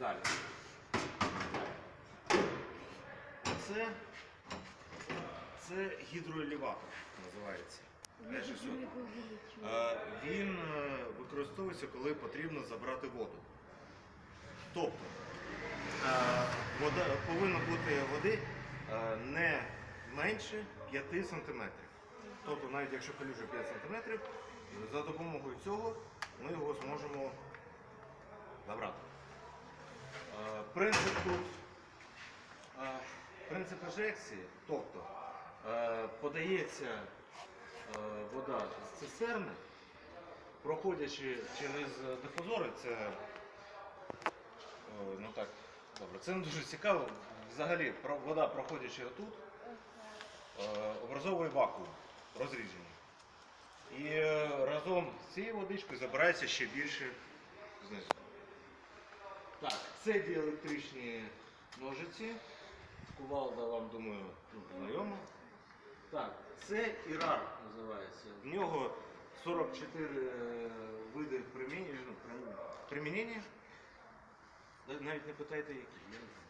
Далі. Це, це гідроелеватор називається. Е-600. Е, Він е, використовується, коли потрібно забрати воду. Тобто е, вода, повинно бути води не менше 5 см. Тобто, навіть якщо калюжа 5 см, за допомогою цього ми його Принцип тут е, принцип ежекції, тобто е, подається е, вода з цистерни, проходячи через дифузори, це ну так, добре. Це не дуже цікаво. Взагалі, вода, проходячи отут, е, образовує вакуум розрідження. І е, разом з цією водичкою забирається ще більше знизу. Так, це діелектричні ножиці. Кувалда вам, думаю, ну, знайома. Так, це Ірар називається. В нього 44 е, види примінення. ну, прим- примінення. Навіть не питайте, які. Я не знаю.